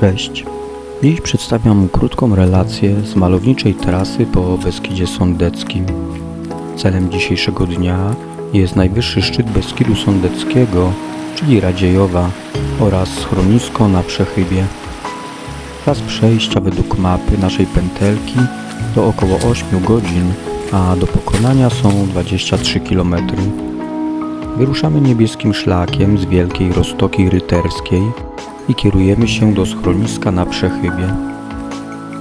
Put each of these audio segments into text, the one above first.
Cześć. Dziś przedstawiam krótką relację z malowniczej trasy po Beskidzie Sądeckim. Celem dzisiejszego dnia jest najwyższy szczyt Beskidu Sądeckiego, czyli Radziejowa oraz schronisko na Przechybie. Czas przejścia według mapy naszej pętelki to około 8 godzin, a do pokonania są 23 km. Wyruszamy niebieskim szlakiem z Wielkiej Roztoki Ryterskiej i kierujemy się do schroniska na Przechybie.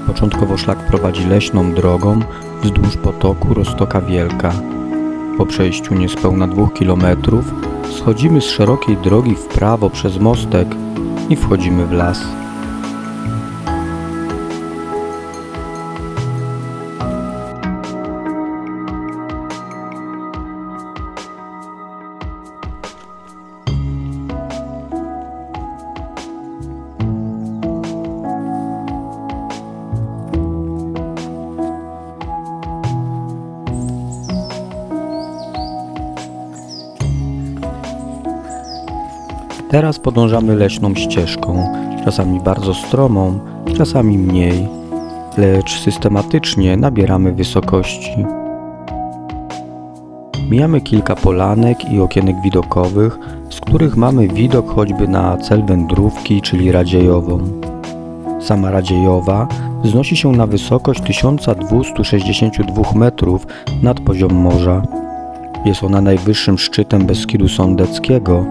Początkowo szlak prowadzi leśną drogą wzdłuż potoku Roztoka Wielka. Po przejściu niespełna dwóch kilometrów schodzimy z szerokiej drogi w prawo przez mostek i wchodzimy w las. Teraz podążamy leśną ścieżką, czasami bardzo stromą, czasami mniej, lecz systematycznie nabieramy wysokości. Mijamy kilka polanek i okienek widokowych, z których mamy widok choćby na cel wędrówki, czyli Radziejową. Sama Radziejowa wznosi się na wysokość 1262 metrów nad poziom morza. Jest ona najwyższym szczytem Beskidu Sądeckiego,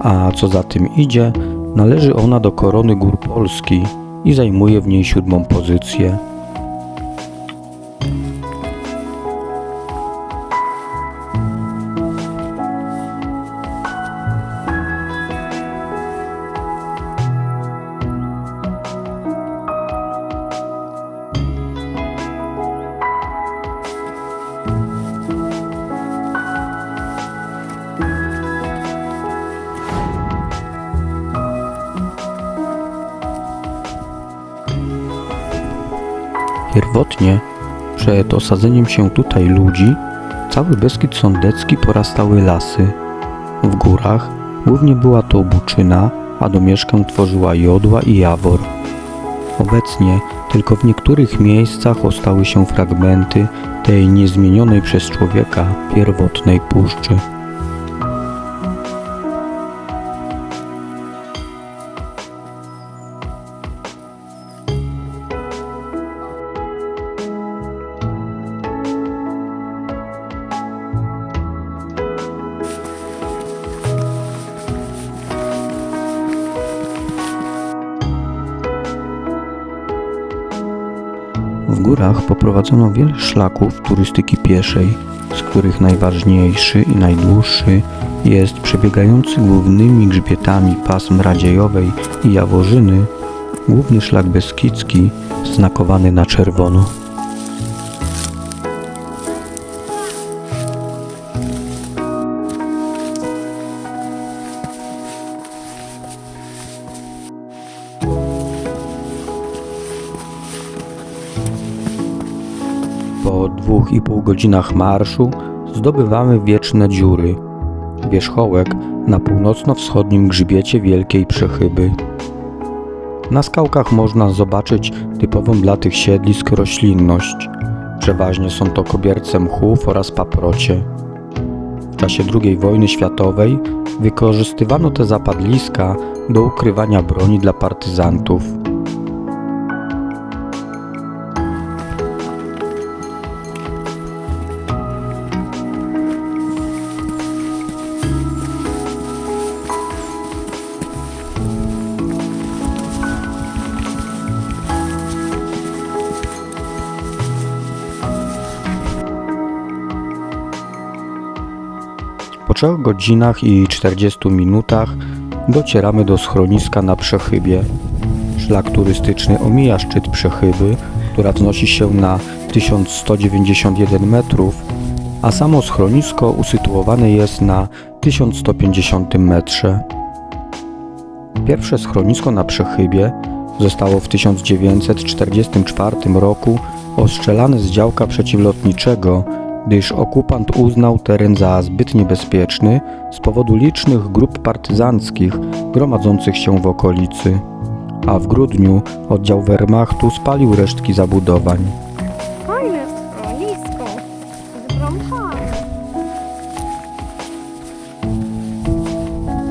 a co za tym idzie, należy ona do korony gór Polski i zajmuje w niej siódmą pozycję. Pierwotnie, przed osadzeniem się tutaj ludzi, cały Beskid Sądecki porastały lasy. W górach głównie była to buczyna, a domieszkę tworzyła jodła i jawor. Obecnie tylko w niektórych miejscach ostały się fragmenty tej niezmienionej przez człowieka pierwotnej puszczy. W górach poprowadzono wiele szlaków turystyki pieszej, z których najważniejszy i najdłuższy jest przebiegający głównymi grzbietami pasm Radziejowej i Jaworzyny, główny szlak beskidzki znakowany na czerwono. Dwóch i pół godzinach marszu zdobywamy wieczne dziury, wierzchołek na północno-wschodnim grzbiecie Wielkiej Przechyby. Na skałkach można zobaczyć typową dla tych siedlisk roślinność. Przeważnie są to kobierce mchów oraz paprocie. W czasie II wojny światowej wykorzystywano te zapadliska do ukrywania broni dla partyzantów. 3 godzinach i 40 minutach docieramy do schroniska na Przechybie. Szlak turystyczny omija szczyt Przechyby, która wznosi się na 1191 metrów, a samo schronisko usytuowane jest na 1150 metrze. Pierwsze schronisko na Przechybie zostało w 1944 roku ostrzelane z działka przeciwlotniczego gdyż okupant uznał teren za zbyt niebezpieczny z powodu licznych grup partyzanckich gromadzących się w okolicy. a w grudniu oddział Wehrmachtu spalił resztki zabudowań.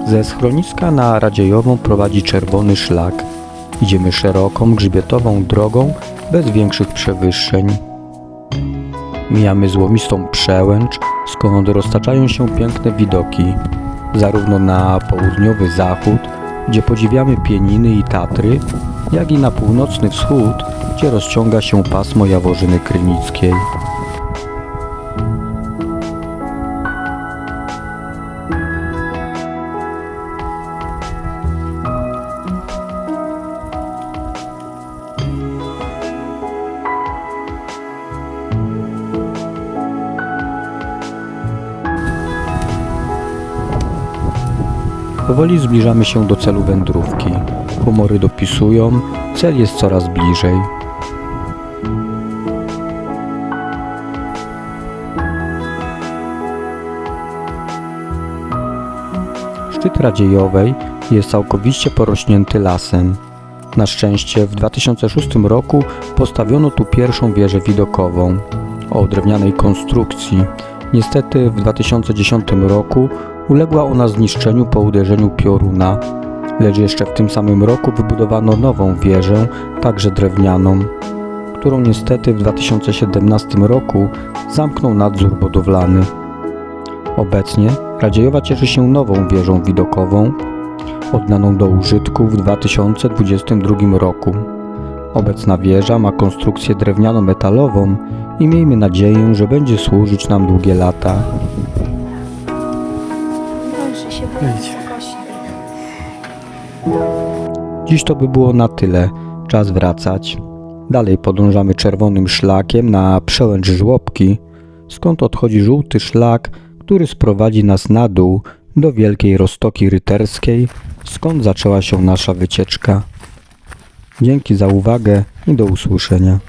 Ze schroniska na Radziejową prowadzi czerwony szlak. Idziemy szeroką, grzbietową drogą bez większych przewyższeń. Mijamy złomistą przełęcz, skąd roztaczają się piękne widoki, zarówno na południowy zachód, gdzie podziwiamy Pieniny i Tatry, jak i na północny wschód, gdzie rozciąga się pasmo Jaworzyny Krynickiej. Powoli zbliżamy się do celu wędrówki. Humory dopisują, cel jest coraz bliżej. Szczyt Radziejowej jest całkowicie porośnięty lasem. Na szczęście w 2006 roku postawiono tu pierwszą wieżę widokową o drewnianej konstrukcji. Niestety w 2010 roku uległa ona zniszczeniu po uderzeniu pioruna, lecz jeszcze w tym samym roku wybudowano nową wieżę, także drewnianą, którą niestety w 2017 roku zamknął nadzór budowlany. Obecnie Radziejowa cieszy się nową wieżą widokową, oddaną do użytku w 2022 roku. Obecna wieża ma konstrukcję drewniano-metalową i miejmy nadzieję, że będzie służyć nam długie lata. Się boję wysokości. Dziś to by było na tyle. Czas wracać. Dalej podążamy czerwonym szlakiem na przełęcz żłobki, skąd odchodzi żółty szlak, który sprowadzi nas na dół do Wielkiej Roztoki Ryterskiej, skąd zaczęła się nasza wycieczka. Dzięki za uwagę i do usłyszenia.